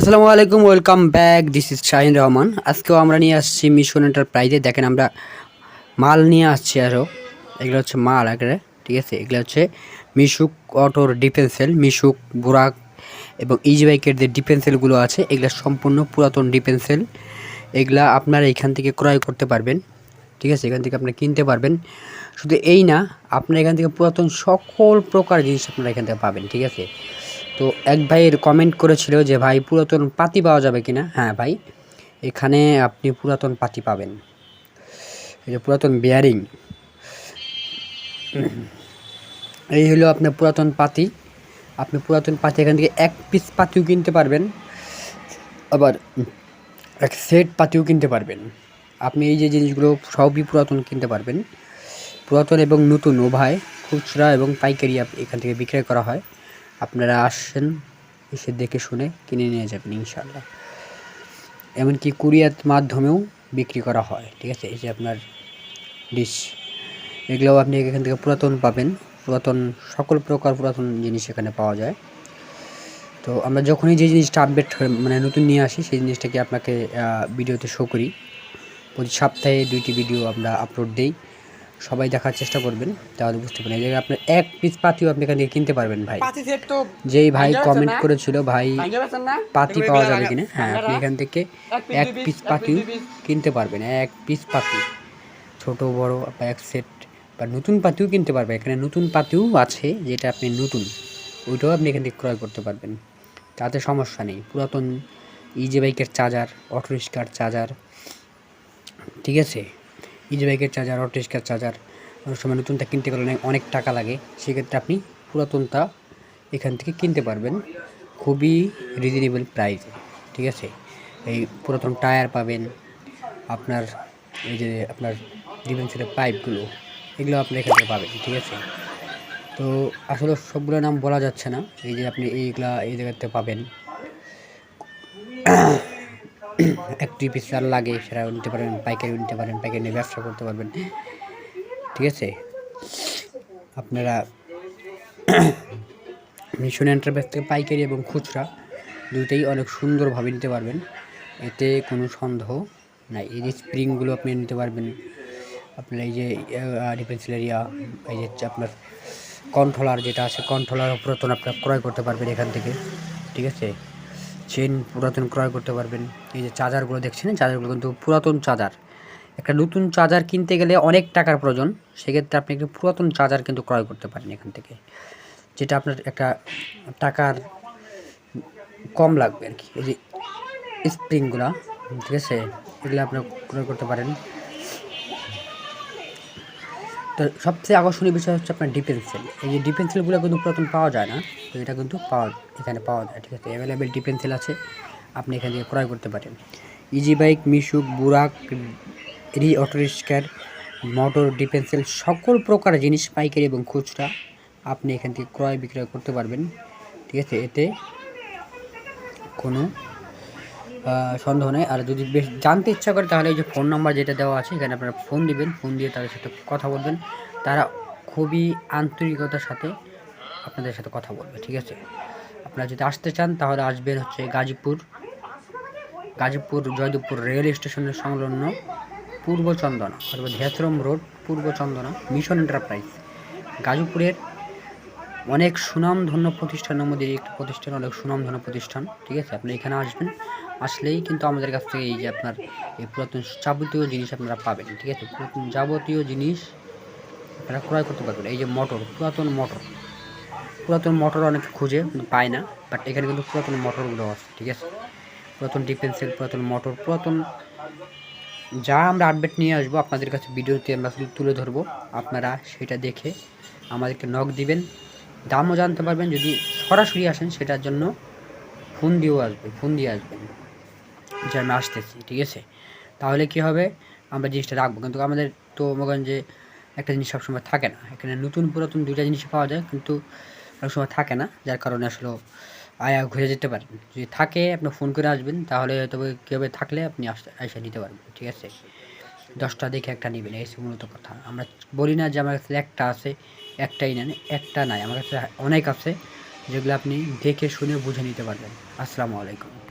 আসসালামু আলাইকুম, welcome back. This is Shahin Rahman. আজকেও আমরা নিয়ে আসছি মিশন এন্টারপ্রাইজে দেখেন আমরা মাল নিয়ে আসছি আরও এগুলো হচ্ছে মাল একেবারে ঠিক আছে? এগুলো হচ্ছে মিশুক অটোর ডিফেন্সেল মিশুক, বুরাক এবং ইজি বাইকের যে ডিফেন্সেলগুলো আছে, এগুলো সম্পূর্ণ পুরাতন ডিফেন্সেল এগুলা আপনারা এখান থেকে ক্রয় করতে পারবেন। ঠিক আছে? এখান থেকে আপনি কিনতে পারবেন। শুধু এই না, আপনার এখান থেকে পুরাতন সকল প্রকার জিনিস আপনারা এখান থেকে পাবেন। ঠিক আছে? তো এক ভাইয়ের কমেন্ট করেছিল যে, ভাই, পুরাতন পাতি পাওয়া যাবে কিনা? হ্যাঁ ভাই, এখানে আপনি পুরাতন পাতি পাবেন। এই যে পুরাতন বিয়ারিং এই হলো আপনার পুরাতন পাতি। আপনি পুরাতন পাতি এখান থেকে এক পিস পাতিও কিনতে পারবেন। আবার এক সেট পাতিও কিনতে পারবেন। আপনি এই যে জিনিসগুলো সবই পুরাতন কিনতে পারবেন। পুরাতন এবং নতুন উভয় খুচরা এবং পাইকারি এখান থেকে বিক্রয় করা হয়। আপনারা আসেন, এসে দেখে শুনে কিনে নিয়ে যাবেন ইনশাল্লাহ এমনকি কুরিয়ার মাধ্যমেও বিক্রি করা হয়, ঠিক আছে? এই যে আপনার ডিশ, এগুলোও আপনি এখান থেকে পুরাতন পাবেন। পুরাতন, সকল প্রকার পুরাতন জিনিস এখানে পাওয়া যায়। তো আমরা যখনই যে জিনিসটা আপডেট মানে নতুন নিয়ে আসি, সেই জিনিসটাকে আপনাকে ভিডিওতে শো করি। প্রতি সপ্তাহে দুইটি ভিডিও আমরা আপলোড দিই। সবাই দেখার চেষ্টা করবেন তাহলে বুঝতে পারেন এই জায়গায় আপনার এক পিস পাতিও আপনি এখান থেকে কিনতে পারবেন ভাই। পাতি সেট তো যেই ভাই কমেন্ট করেছিল ভাই পাতি পাওয়া যাবে কিনা? হ্যাঁ আপনি এখান থেকে এক পিস পাতিও। কিনতে পারবেন এক পিস পাতি। ছোট বড় বা এক সেট বা নতুন পাতিও কিনতে পারবেন। এখানে নতুন পাতিও আছে যেটা আপনি নতুন ওইটাও আপনি এখান থেকে ক্রয় করতে পারবেন। তাতে সমস্যা নেই। পুরাতন ইজি বাইকের চার্জার অটো রিক্সার চার্জার ঠিক আছে? ইজি বাইকের চার্জার অটো রিক্সার চার্জার অনেক সময় নতুনটা কিনতে গেলে অনেক টাকা লাগে। সেক্ষেত্রে আপনি পুরাতনটা এখান থেকে কিনতে পারবেন। খুবই রিজনেবল প্রাইসে ঠিক আছে? এই পুরাতন টায়ার পাবেন, আপনার এই যে আপনার ডিফেন্সের পাইপগুলো এগুলো আপনি এখান থেকে পাবেন, ঠিক আছে? তো আসলে সবগুলো নাম বলা যাচ্ছে না। এই যে আপনি এইগুলা এই জায়গাতে পাবেন। একটি পিস আর লাগে, সেটা নিতে পারেন, পাইকারি নিতে পারেন, পাইকারি নিয়ে ব্যবসা করতে পারবেন। ঠিক আছে? আপনারা মিশন এন্টারপ্রাইজ থেকে পাইকারি এবং খুচরা দুইটাই অনেক সুন্দরভাবে নিতে পারবেন। এতে কোনো সন্দেহ নাই। এই যে স্প্রিংগুলো আপনি নিতে পারবেন। আপনার এই যে ডিফেন্সিল এরিয়া এই যে আপনার কন্ট্রোলার যেটা আছে, কন্ট্রোলার পুরাতন আপনার ক্রয় করতে পারবেন এখান থেকে। ঠিক আছে? চেন পুরাতন ক্রয় করতে পারবেন। এই যে চার্জারগুলো দেখছেন চার্জারগুলো কিন্তু পুরাতন চার্জার। একটা নতুন চার্জার কিনতে গেলে অনেক টাকার প্রয়োজন, সেক্ষেত্রে আপনি একটু পুরাতন চার্জার কিন্তু ক্রয় করতে পারেন এখান থেকে, যেটা আপনার একটা টাকার কম লাগবে আর কি। এই যে স্প্রিংগুলো ঠিক আছে? এগুলো আপনার ক্রয় করতে পারেন। তো সবচেয়ে আকর্ষণীয় বিষয় হচ্ছে আপনার ডিপেন্সিল এই যে ডিপেন্সিলগুলো কিন্তু পুরাতন পাওয়া যায় না, তো এটা কিন্তু পাওয়া, এখানে পাওয়া যায়, ঠিক আছে? অ্যাভেলেবেল ডিপেন্সিল আছে, আপনি এখান থেকে ক্রয় করতে পারেন। ইজি বাইক মিশুক বুরাক রি অটো রিক্সার মোটর ডিপেন্সিল সকল প্রকার জিনিস পাইকারি এবং খুচরা আপনি এখান থেকে ক্রয় বিক্রয় করতে পারবেন, ঠিক আছে? এতে কোনো সন্দেহ নেই। আর যদি বেশ জানতে ইচ্ছা করে, তাহলে এই যে ফোন নাম্বার যেটা দেওয়া আছে, এখানে আপনারা ফোন দিবেন। ফোন দিয়ে তাদের সাথে কথা বলবেন। তারা খুবই আন্তরিকতার সাথে আপনাদের সাথে কথা বলবে, ঠিক আছে? আপনারা যদি আসতে চান, তাহলে আসবেন হচ্ছে গাজীপুর গাজীপুর জয়দেবপুর রেল স্টেশনের সংলগ্ন পূর্ব চন্দনা, অথবা ধ্যাসরম রোড পূর্ব চন্দনা মিশন এন্টারপ্রাইজ গাজীপুরের অনেক সুনামধন্য প্রতিষ্ঠানের মধ্যে একটি প্রতিষ্ঠান, অনেক সুনামধন্য প্রতিষ্ঠান, ঠিক আছে? আপনি এখানে আসবেন। আসলেই কিন্তু আমাদের কাছ থেকে এই যে আপনার এই পুরাতন যাবতীয় জিনিস আপনারা পাবেন, ঠিক আছে? পুরাতন যাবতীয় জিনিস আপনারা ক্রয় করতে পারবেন। এই যে মোটর, পুরাতন মোটর। পুরাতন মোটর অনেক খুঁজে পায় না বাট এখানে কিন্তু পুরাতন মোটরগুলো আছে, ঠিক আছে? পুরাতন ডিফেন্সের পুরাতন মোটর, পুরাতন যা আমরা আপডেট নিয়ে আসব আপনাদের কাছে, ভিডিওতে আমরা তুলে ধরবো। আপনারা সেটা দেখে আমাদেরকে নখ দিবেন। দামও জানতে পারবেন, যদি সরাসরি আসেন সেটার জন্য ফোন দিয়েও আসবে ফোন দিয়ে আসবেন। আমি আসতেছি, ঠিক আছে? তাহলে কি হবে? আমরা জিনিসটা রাখব। কিন্তু আমাদের তো মনে যে একটা জিনিস সবসময় থাকে না। এখানে নতুন, পুরাতন দুইটা জিনিস পাওয়া যায়, কিন্তু অনেক সময় থাকে না। যার কারণে আসলে আয়া ঘুরে যেতে পারেন। যদি থাকে, আপনি ফোন করে আসবেন, তাহলে হয়তো কীভাবে থাকলে আপনি আসতে এসে নিতে পারবেন, ঠিক আছে? দশটা দেখে একটা নেবেন, এই মূলত কথা। আমরা বলি না যে আমার কাছে একটা আছে, একটাই নেন, একটা নাই। আমার কাছে অনেক আছে, যেগুলো আপনি দেখে শুনে বুঝে নিতে পারবেন। আসসালামু আলাইকুম।